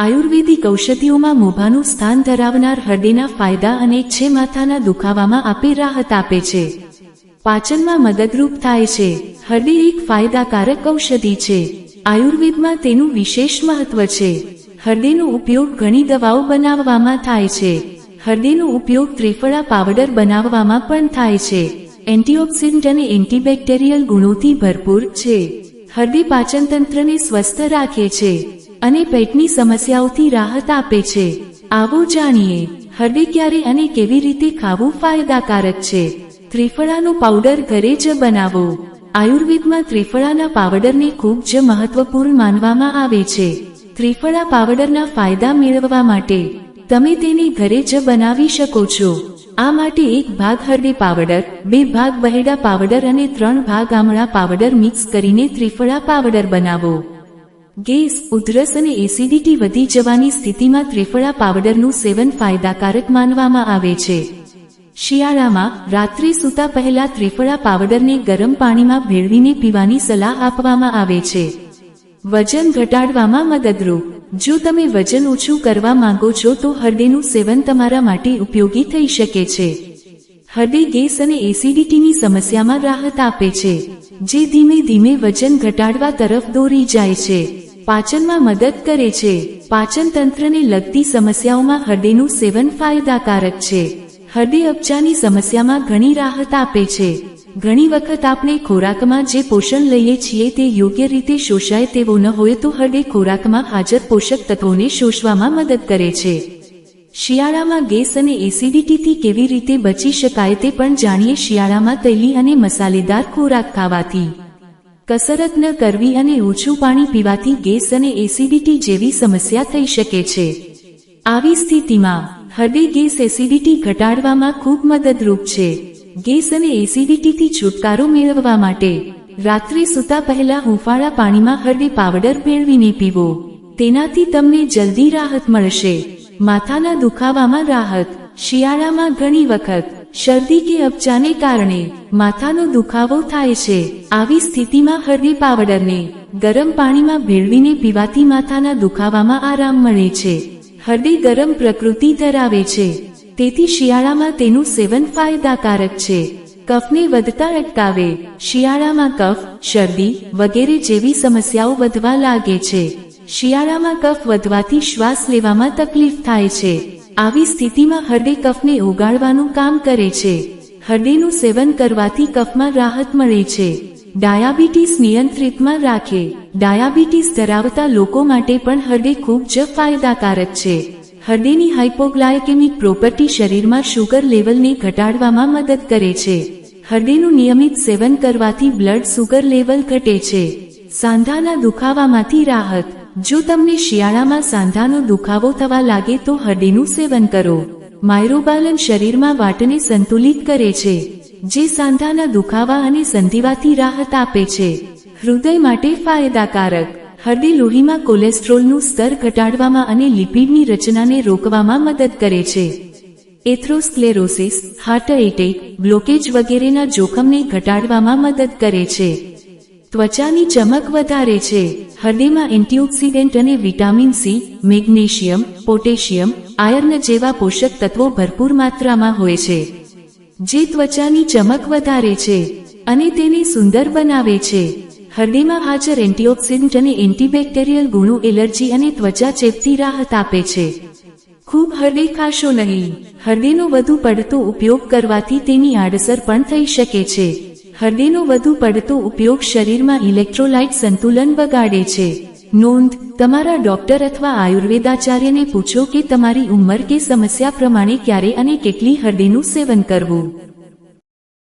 આયુર્વેદિક ઔષધિઓમાં મોભાનું સ્થાન ધરાવનાર હૃદયના ફાયદા અનેક છે માથાના દુખાવામાં આપે રાહત આપે છે. પાચનમાં મદદરૂપ થાય છે. હૃદય એક ફાયદાકારક ઔષધિ છે. આયુર્વેદમાં તેનું વિશેષ મહત્વ છે. હૃદયનો ઉપયોગ ઘણી દવાઓ બનાવવામાં થાય છે. હળદીનો ઉપયોગ ત્રિફળા પાવડર બનાવવામાં પણ થાય છે. એન્ટીઓક્સિડન્ટ અને એન્ટીબેક્ટેરિયલ ગુણોથી ભરપૂર છે. હળદી પાચનતંત્રને સ્વસ્થ રાખે છે. અને પેટની સમસ્યાઓથી રાહત આપે છે. આવો જાણીએ હરડી ક્યારે અને કેવી રીતે ખાવું ફાયદાકારક છે. ત્રિફળાનો પાવડર ઘરે જ બનાવો. આયુર્વેદમાં ત્રિફળાના પાવડરને ખૂબ જ મહત્વપૂર્ણ માનવામાં આવે છે. ત્રિફળા પાવડરના ફાયદા મેળવવા માટે, તમે તેને ઘરે જ બનાવી શકો છો. આ માટે એક ભાગ હળદી પાવડર બે ભાગ બહેડા પાવડર અને ત્રણ ભાગ આમળા પાવડર મિક્સ કરીને ત્રિફળા પાવડર બનાવો. ગેસ, ઉધરસ અને એસિડિટી વધી જવાની સ્થિતિમાં ત્રિફળા પાવડરનું સેવન ફાયદાકારક માનવામાં આવે છે. શિયાળામાં રાત્રે સૂતા પહેલા ત્રિફળા પાવડરને ગરમ પાણીમાં ભેળવીને પીવાની સલાહ આપવામાં આવે છે. વજન ઘટાડવામાં મદદરૂપ. જો તમે વજન ઓછું કરવા માંગો છો તો હળદીનું સેવન તમારા માટે ઉપયોગી થઈ શકે છે. હૃદય ગેસ અને એસિડિટીની સમસ્યામાં રાહત આપે છે. જે ધીમે ધીમે વજન ઘટાડવા તરફ દોરી જાય છે. પાચનમાં મદદ કરે છે. પાચન તંત્રને લગતી સમસ્યાઓમાં હળદીનું સેવન ફાયદાકારક છે. હૃદય અપચાની સમસ્યામાં ઘણી રાહત આપે છે. ઘણી વખત આપણે ખોરાકમાં જે પોષણ લઈએ છીએ તે યોગ્ય રીતે શોષાય તેવો ન હોય તો હૃદય ખોરાકમાં હાજર પોષક તત્વોને શોષવામાં મદદ કરે છે. શિયાળામાં ગેસ અને એસિડિટીથી કેવી રીતે બચી શકાય તે પણ જાણીએ શિયાળામાં તૈલી અને મસાલેદાર ખોરાક ખાવાથી. કસરત ન કરવી અને ઓછું પાણી પીવાથી ગેસ અને એસિડિટી જેવી સમસ્યા થઈ શકે છે. આવી સ્થિતિમાં હળદી ગેસ એસિડિટી ઘટાડવામાં ખૂબ મદદરૂપ છે. ગેસ અને એસિડિટીથી છુટકારો મેળવવા માટે, રાત્રે સૂતા પહેલા હુંફાળા પાણીમાં હળદી પાવડર ભેળવીને પીવો. તેનાથી તમને જલ્દી રાહત મળશે. માથાના દુખાવામાં રાહત, શિયાળામાં ઘણી વખત. શરદી કે અપચાને કારણે માથાનો દુખાવો થાય છે. આવી સ્થિતિમાં હળદી પાવડરને ગરમ પાણીમાં ભેળવીને પીવાથી માથાના દુખાવામાં આરામ મળે છે. હળદી ગરમ પ્રકૃતિ ધરાવે છે. તેથી શિયાળામાં તેનું સેવન ફાયદાકારક છે. કફને વધતા અટકાવે. શિયાળામાં કફ, શરદી વગેરે જેવી સમસ્યાઓ વધવા લાગે છે. શિયાળામાં કફ વધવાથી શ્વાસ લેવામાં તકલીફ થાય છે. આવી સ્થિતિમાં હૃદય કફને ઓગાળવાનું કામ કરે છે. હળદીનું સેવન કરવાથી કફમાં રાહત મળે છે. ડાયાબિટીસ નિયંત્રિતમાં રાખે. ડાયાબિટીસ ધરાવતા લોકો માટે પણ હૃદય ખૂબ જ ફાયદાકારક છે. હળદીની હાઇપોગ્લાયકેમિક પ્રોપર્ટી શરીરમાં શુગર લેવલને ઘટાડવામાં મદદ કરે છે. હળદીનું નિયમિત સેવન કરવાથી બ્લડ શુગર લેવલ ઘટે છે. સાંધાના દુખાવામાંથી રાહત. જો તમને શિયાળામાં સાંધાનો દુખાવો થવા લાગે તો હળદીનું સેવન કરો. માયરોબાલન શરીરમાં વાટને સંતુલિત કરે છે, જે સાંધાના દુખાવા અને સંધિવાથી રાહત આપે છે. હૃદય માટે ફાયદાકારક. હળદી લોહીમાં કોલેસ્ટ્રોલનું સ્તર ઘટાડવામાં અને લિપિડની રચનાને રોકવામાં મદદ કરે છે. એથ્રોસ્ક્લેરોસિસ, હાર્ટ એટેક, બ્લોકેજ વગેરેના જોખમને ઘટાડવામાં મદદ કરે છે. ત્વચાની ચમક વધારે છે. હળદીમાં એન્ટીઓક્સિડન્ટ અને vitamin C, magnesium, potassium, iron જેવા પોષક તત્વો ભરપૂર માત્રામાં હોય છે, જે ત્વચાની ચમક વધારે છે અને તેને સુંદર બનાવે છે. હળદીમાં હાજર એન્ટીઓક્સિડન્ટ અને એન્ટીબેક્ટેરિયલ ગુણો એલર્જી અને ત્વચા ચેપથી રાહત આપે છે. ખૂબ હળદી ખાશો નહીં. હળદીનો વધુ પડતો ઉપયોગ કરવાથી તેની આડઅસર પણ થઈ શકે છે. હળદીનો વધુ પડતો ઉપયોગ શરીરમાં ઇલેક્ટ્રોલાઇટ સંતુલન બગાડે છે. નોંધ, તમારા ડોક્ટર અથવા આયુર્વેદાચાર્યને પૂછો કે તમારી ઉંમર કે સમસ્યા પ્રમાણે ક્યારે અને કેટલી હળદીનું સેવન કરવું.